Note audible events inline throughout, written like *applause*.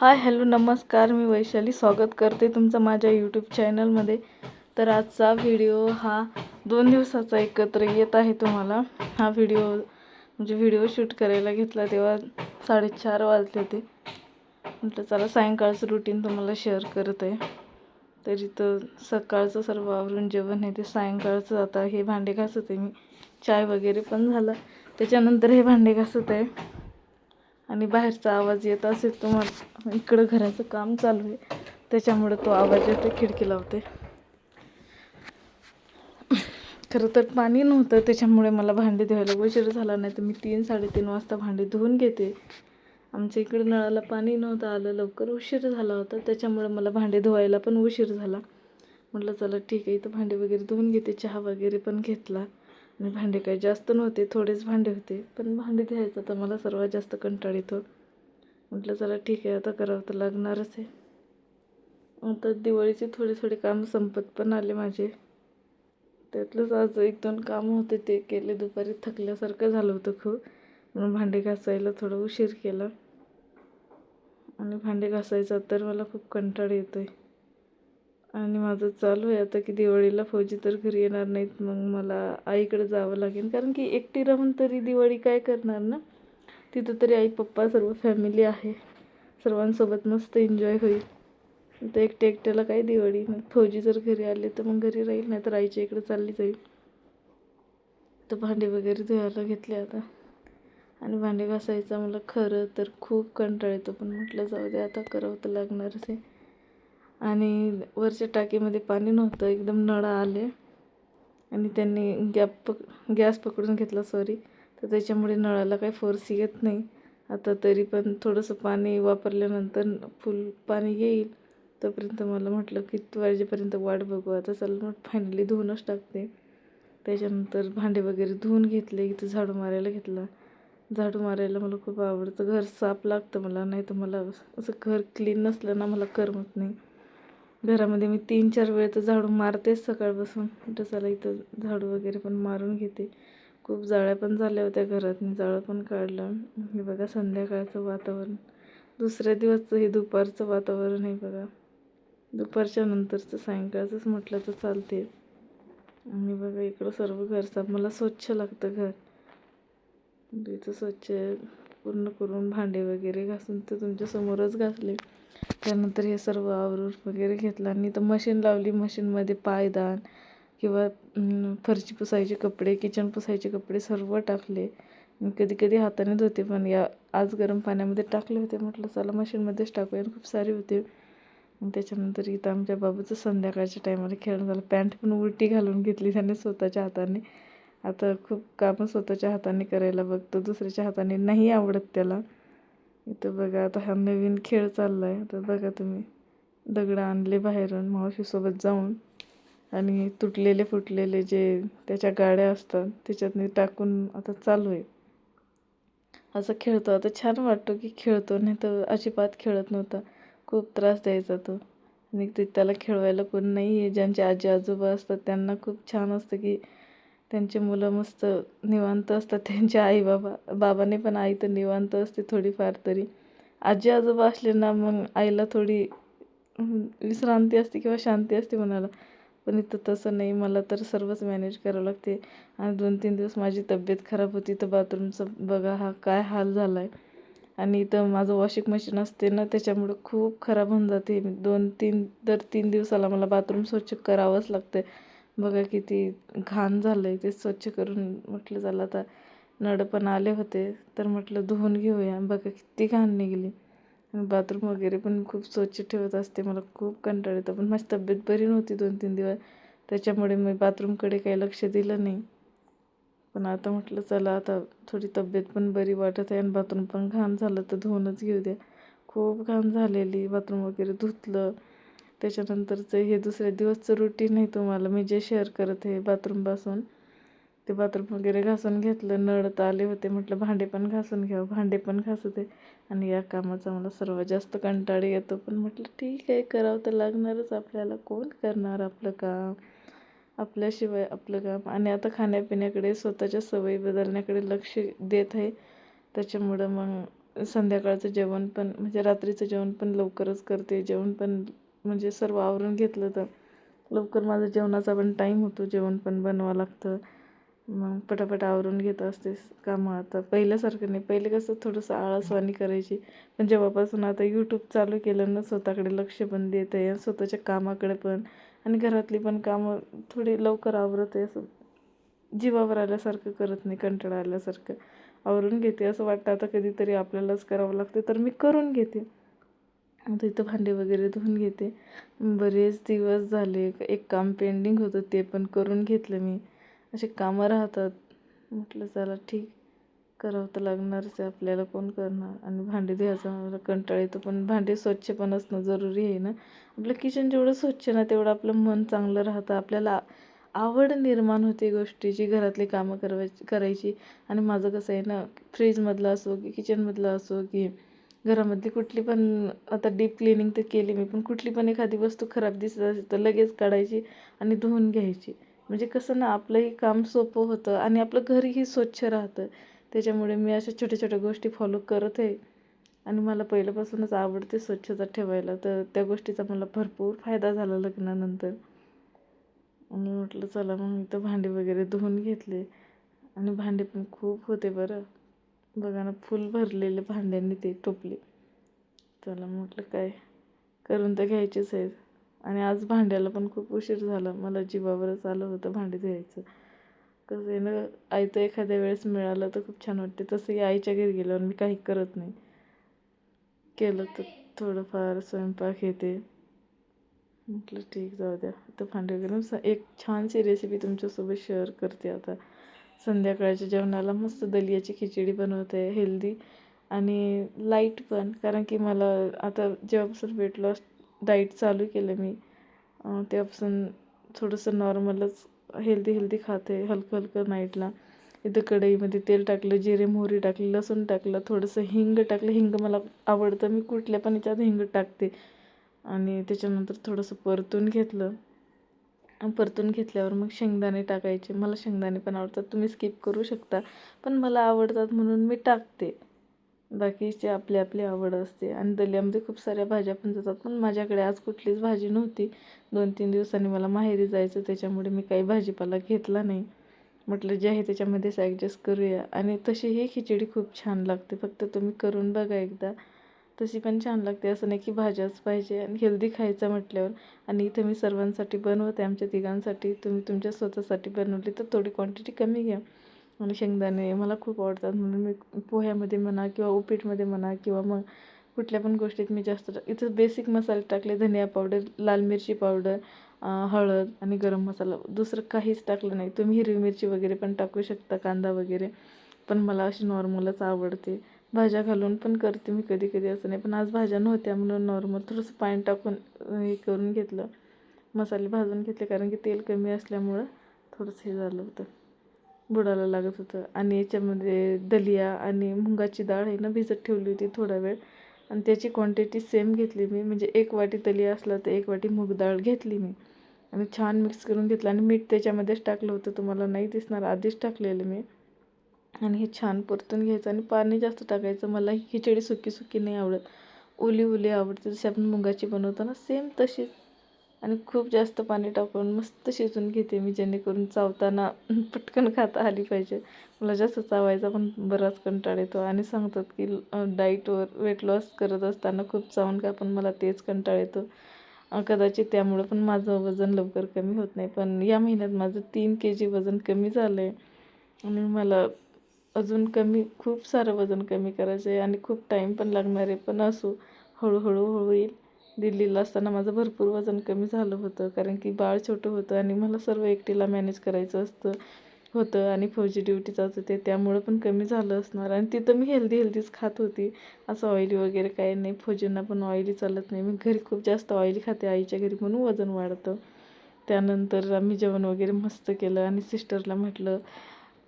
Hi hello नमस्कार. मी वैशाली स्वागत करते तुमचं माझ्या यूट्यूब चॅनलमध्ये तर आजचा व्हिडिओ हा दोन दिवसाचा एकत्र येत आहे तुम्हाला. हा व्हिडिओ म्हणजे व्हिडिओ शूट करायला घेतला तेव्हा साडेचार वाजले होते. म्हटलं चला सायंकाळचं रुटीन तुम्हाला शेअर करत आहे. तर इथं सकाळचं सर्व आवरून जेवण आहे ते सायंकाळचं. आता हे भांडे घासत आहे मी. चाय वगैरे पण झालं. त्याच्यानंतर हे भांडे घासत आहे. आणि बाहेरचा आवाज येत असेल तुम्हाला इकडं घराचं काम चालू आहे. त्याच्यामुळं तो आवाज येतो खिडकी लावते खरं तर पाणी नव्हतं त्याच्यामुळे मला भांडी धुवायला उशीर झाला नाही तर मी तीन साडेतीन वाजता भांडी धुवून घेते. आमच्या इकडे नळाला पाणी नव्हतं आलं लवकर उशीर झाला होता त्याच्यामुळे मला भांडे धुवायला पण उशीर झाला. म्हटलं चला ठीक आहे इथं भांडे वगैरे धुवून घेते चहा वगैरे पण घेतला. आणि भांडे काही जास्त नव्हते थोडेच भांडे होते. पण भांडे घ्यायचं तर मला सर्वात जास्त कंटाळ येतो. म्हटलं चला ठीक आहे आता करावं तर लागणारच आहे. आता दिवाळीचे थोडे थोडे काम संपत पण आले माझे. त्यातलंच आज एक दोन कामं होते ते केले. दुपारी थकल्यासारखं झालं होतं खूप. म्हणून भांडे घासायला थोडं उशीर केला. आणि भांडे घासायचा तर मला खूप कंटाळ येतो आहे आणि माझं चालू आहे आता की दिवाळीला फौजी तर घरी येणार नाहीत मग मला आईकडे जावं लागेल. कारण की एकटी राहून तरी दिवाळी काय करणार ना? तिथं तरी आई पप्पा सर्व फॅमिली आहे. सर्वांसोबत मस्त एन्जॉय होईल. तर एकटे एकट्याला काय दिवाळी? मग फौजी जर घरी आले तर मग घरी राहील नाही तर आईच्या इकडे चालली जाईल. तर भांडे वगैरे धुवायला घेतले आता. आणि भांडे घासायचा मला खरं तर खूप कंटाळ येतो पण म्हटलं जाऊ दे आता करावं तर लागणारच आहे. आणि वरच्या टाकीमध्ये पाणी नव्हतं एकदम नळा आले. आणि त्यांनी गॅप पक गॅस पकडून घेतला सॉरी तर त्याच्यामुळे नळाला काही फोर्स येत नाही. आता तरी पण थोडंसं पाणी वापरल्यानंतर फुल पाणी येईल. तोपर्यंत मला म्हटलं की वाजेपर्यंत वाट बघू? आता चल मग फायनली धुवूनच टाकते. त्याच्यानंतर भांडे वगैरे धुवून घेतले इथं झाडू मारायला घेतला. झाडू मारायला मला खूप आवडतं. घर साफ लागतं मला नाही तर मला असं घर क्लीन नसलं ना मला करमत नाही. घरामध्ये मी तीन चार वेळ तर झाडू मारतेच सकाळपासून म्हटलं चला इथं झाडू वगैरे पण मारून घेते. खूप जाळ्या पण झाल्या होत्या घरात. मी जाळं पण काढलं. हे बघा संध्याकाळचं वातावरण. दुसऱ्या दिवसचं हे दुपारचं वातावरण आहे बघा. दुपारच्या नंतरचं सायंकाळचंच म्हटलं तर चालते. आणि बघा इकडं सर्व घर साफ मला स्वच्छ लागतं घर. इथं स्वच्छ पूर्ण करून भांडे वगैरे घासून ते तुमच्यासमोरच घासले. त्यानंतर हे सर्व आवरून वगैरे घेतलं. आणि तर मशीन लावली. मशीनमध्ये पायदान किंवा फरशी पुसायचे कपडे किचन पुसायचे कपडे सर्व टाकले. कधी कधी हाताने धुते पण या आज गरम पाण्यामध्ये टाकले होते. म्हटलं चला मशीनमध्येच टाकूया. खूप सारे होते. त्याच्यानंतर इथं आमच्या बाबूचं संध्याकाळच्या टायमाला खेळणं झालं. पॅन्ट पण उलटी घालून घेतली त्याने स्वतःच्या हाताने. आता खूप कामं स्वतःच्या हाताने करायला बघतो. दुसऱ्याच्या हाताने नाही आवडत त्याला. इथं बघा आता हा नवीन खेळ चालला आहे तर बघा तुम्ही. दगडं आणले बाहेरून मावशीसोबत जाऊन. आणि तुटलेले फुटलेले जे त्याच्या गाड्या असतात त्याच्यातनी टाकून आता चालू आहे. असं खेळतो. आता छान वाटतो की खेळतो नाही तर अजिबात खेळत नव्हता. खूप त्रास द्यायचा तो. आणि ते त्याला खेळवायला कोण नाही आहे ज्यांचे आजी आजोबा असतात त्यांना खूप छान असतं की त्यांचे मुलं मस्त निवांत असतात. त्यांचे आई बाबा बाबाने पण आई तर निवांत असते थोडीफार तरी. आजी आजोबा असले ना मग आईला थोडी विश्रांती असते किंवा शांती असते मनाला. पण इथं तसं नाही. मला तर सर्वच मॅनेज करावं लागते. आणि दोन तीन दिवस माझी तब्येत खराब होती. तर बाथरूमचं बघा हा काय हाल झाला आहे आणि इथं माझं वॉशिंग मशीन असते ना त्याच्यामुळं खूप खराब होऊन जाते. दोन तीन दर तीन दिवसाला मला बाथरूम स्वच्छ करावंच लागतं बघा किती घाण झालं आहे ते स्वच्छ करून म्हटलं झालं आता नळ पण आले होते तर म्हटलं धुवून घेऊया. बघा किती घाण निघाली. बाथरूम वगैरे पण खूप स्वच्छ ठेवत असते मला खूप कंटाळ येतो. पण माझी तब्येत बरी नव्हती दोन तीन दिवस त्याच्यामुळे मी बाथरूमकडे काही लक्ष दिलं नाही. पण आता म्हटलं चला आता थोडी तब्येत पण बरी वाटत आहे आणि बाथरूम पण घाण झालं तर धुवूनच घेऊ द्या. खूप घाण झालेली बाथरूम वगैरे धुतलं. त्याच्यानंतरचं हे दुसऱ्या दिवसचं रुटीन आहे तुम्हाला. मी जे शेअर करत आहे बाथरूमपासून ते बाथरूम वगैरे घासून घेतलं. नळ तर आले होते म्हटलं भांडे पण घासून घ्यावं. भांडे पण घासत. आहे आणि या कामाचा मला सर्वात जास्त कंटाळा येतो. पण म्हटलं ठीक आहे करावं तर लागणारच आपल्याला. कोण करणार आपलं काम? आपल्याशिवाय आपलं काम. आणि आता खाण्यापिण्याकडे स्वतःच्या सवयी बदलण्याकडे लक्ष देत आहे. त्याच्यामुळं मग संध्याकाळचं जेवण पण म्हणजे रात्रीचं जेवण पण लवकरच करते. जेवण पण म्हणजे सर्व आवरून घेतलं तर लवकर माझं जेवणाचा पण टाईम होतो जेवण पण बनवावं लागतं. मग पटापट आवरून घेत असते कामं. आता पहिल्यासारखं नाही. पहिले कसं थोडंसं आळसवाणी करायची. पण जेव्हापासून आता यूट्यूब चालू केलं ना स्वतःकडे लक्ष पण देत आहे स्वतःच्या कामाकडे पण. आणि घरातली पण कामं थोडी लवकर आवरत. आहे असं जीवावर आल्यासारखं करत नाही कंटाळा आल्यासारखं. आवरून घेते असं वाटतं. आता कधीतरी आपल्यालाच करावं लागते तर मी करून घेते. आता इथं भांडे वगैरे धुवून घेते. बरेच दिवस झाले एक काम पेंडिंग होतं ते पण करून घेतलं मी. असे कामं राहतात. म्हटलं चला ठीक करावं तर लागणारच आहे आपल्याला कोण करणार? आणि भांडे धुवायचा मला कंटाळा येतो. पण भांडे स्वच्छ पण असणं जरुरी आहे ना? आपलं किचन जेवढं स्वच्छ ना तेवढं आपलं मन चांगलं राहतं. आपल्याला आवड निर्माण होते गोष्टीची घरातली कामं करवायची करायची. आणि माझं कसं आहे ना फ्रीजमधलं असो की किचनमधलं असो की घरामधली कुठली पण आता डीप क्लिनिंग तर केली मी पण कुठली पण एखादी वस्तू खराब दिसत असेल तर लगेच काढायची आणि धुवून घ्यायची. म्हणजे कसं ना आपलंही काम सोपं होतं आणि आपलं घरही स्वच्छ राहतं. त्याच्यामुळे मी अशा छोट्या छोट्या गोष्टी फॉलो करत आहे. आणि मला पहिल्यापासूनच आवडते स्वच्छता ठेवायला. तर त्या गोष्टीचा मला भरपूर फायदा झाला लग्नानंतर. आणि म्हटलं चला मग मी तर भांडे वगैरे धुवून घेतले. आणि भांडे पण खूप होते बरं. बघा ना फुल भरलेले भांड्यांनी ते टोपले. चला म्हटलं काय? करून तर घ्यायचेच आहेत. आणि आज भांड्याला पण खूप उशीर झाला. मला जीवावरच आलं होतं भांडे धुवायचं. कसं आहे ना आई तर एखाद्या वेळेस मिळालं तर खूप छान वाटते. तसंही आईच्या घरी गेल्यावर मी काही करत नाही. केलं तर थोडंफार स्वयंपाक येते म्हटलं ठीक जाऊ द्या. तर भांडे वगैरे एक छानशी रेसिपी तुमच्यासोबत शेअर करते आता. संध्याकाळच्या जेवणाला मस्त दलियाची खिचडी बनवते हेल्दी आणि लाइट पण. कारण की मला आता जेव्हापासून वेट लॉस डाईट चालू केलं मी तेव्हापासून थोडंसं नॉर्मलच हेल्दी हेल्दी खाते हलकं हलकं नाईटला इथं कढईमध्ये तेल टाकलं जिरे मोहरी टाकली लसूण टाकलं थोडंसं हिंग टाकलं. हिंग मला आवडतं. मी कुठल्या पण याच्यात हिंग टाकते. आणि त्याच्यानंतर थोडंसं परतून घेतलं. परतून घेतल्यावर मग शेंगदाणे टाकायचे. मला शेंगदाणे पण आवडतात. तुम्ही स्किप करू शकता. पण मला आवडतात म्हणून मी टाकते. बाकीचे आपली आपली आवड असते. आणि दलियामध्ये खूप साऱ्या भाज्या पण जातात. पण माझ्याकडे आज कुठलीच भाजी नव्हती. दोन तीन दिवसांनी मला माहेरी जायचं. त्याच्यामुळे मी काही भाजीपाला घेतला नाही. म्हटलं जे आहे त्याच्यामध्येच ॲडजस्ट करूया. आणि तशी ही खिचडी खूप छान लागते. फक्त तुम्ही करून बघा एकदा. तशी पण छान लागते. असं नाही की भाज्याच पाहिजे आणि हेल्दी खायचं म्हटल्यावर. आणि इथं मी सर्वांसाठी बनवते. आमच्या तिघांसाठी. तुम्ही तुमच्या स्वतःसाठी बनवली तर थोडी क्वांटिटी कमी घ्या. आणि शेंगदाणे मला खूप आवडतात. म्हणून मी पोह्यामध्ये म्हणा किंवा उपीटमध्ये म्हणा किंवा मग कुठल्या पण गोष्टीत मी जास्त इथं बेसिक मसाले टाकले. धनिया पावडर लाल मिरची पावडर हळद आणि गरम मसाला. दुसरं काहीच टाकलं नाही. तुम्ही हिरवी मिरची वगैरे पण टाकू शकता कांदा वगैरे. पण मला अशी नॉर्मलच आवडते. भाज्या घालून पण करते मी कधी कधी असं नाही. पण आज भाज्या नव्हत्या म्हणून नॉर्मल थोडंसं पाणी टाकून हे करून घेतलं. मसाले भाजून घेतले कारण की तेल कमी असल्यामुळं थोडंसं हे झालं होतं. बुडायला लागत होतं. आणि याच्यामध्ये दलिया आणि मुगाची डाळ आहे ना भिजत ठेवली होती थोडा वेळ. आणि त्याची क्वांटिटी सेम घेतली मी. म्हणजे एक वाटी दलिया असला तर एक वाटी मूग डाळ घेतली मी. आणि छान मिक्स करून घेतलं. आणि मीठ त्याच्यामध्येच टाकलं होतं. तुम्हाला नाही दिसणार. आधीच टाकलेलं मी. आणि हे छान परतून घ्यायचं आणि पाणी जास्त टाकायचं. मला ही खिचडी सुकी सुकी नाही आवडत. ओली ओली आवडते. जशी आपण मुगाची बनवतो ना सेम तशीच. आणि खूप जास्त पाणी टाकून मस्त शिजून घेते मी जेणेकरून चावताना *laughs* पटकन खाता आली पाहिजे. मला जास्त चावायचा पण बराच कंटाळ येतो. आणि सांगतात की डाईटवर वेट लॉस करत असताना खूप चावून का पण मला तेच कंटाळ येतो. कदाचित त्यामुळं पण माझं वजन लवकर कमी होत नाही. पण या महिन्यात माझं तीन के जी वजन कमी झालं आहे आणि मला अजून कमी खूप सारं वजन कमी करायचं आहे आणि खूप टाईम पण लागणार आहे. पण असो हळूहळू हळू येईल. दिल्लीला असताना माझं भरपूर वजन कमी झालं होतं. कारण की बाळ छोटं होतं आणि मला सर्व एकटीला मॅनेज करायचं असतं होतं आणि फौजी ड्युटी जात होते. त्यामुळं पण कमी झालं असणार. आणि तिथं मी हेल्दी हेल्दीच खात होती. असं ऑइली वगैरे काही नाही. फौजींना पण ऑइली चालत नाही. मी घरी खूप जास्त ऑइली खाते आईच्या घरी म्हणून वजन वाढतं. त्यानंतर आम्ही जेवण वगैरे मस्त केलं आणि सिस्टरला म्हटलं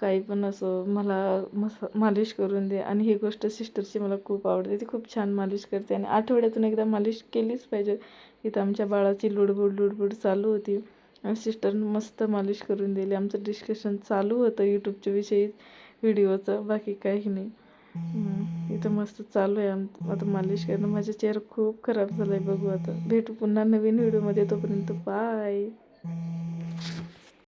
काही पण असो मला मस मालिश करून दे. आणि ही गोष्ट सिस्टरची मला खूप आवडते. ती खूप छान मालिश करते. आणि आठवड्यातून एकदा मालिश केलीच पाहिजे. इथं आमच्या बाळाची लुडबुड लुडबुड चालू होती. आणि सिस्टरनं मस्त मालिश करून दिली. आमचं डिस्कशन चालू होतं यूट्यूबच्या विषयी व्हिडिओचं. बाकी काही नाही. इथं मस्त चालू आहे आम आता मालिश करणं. माझा चेहरा खूप खराब झाला आहे बघू आता. भेटू पुन्हा नवीन व्हिडिओमध्ये. तोपर्यंत बाय.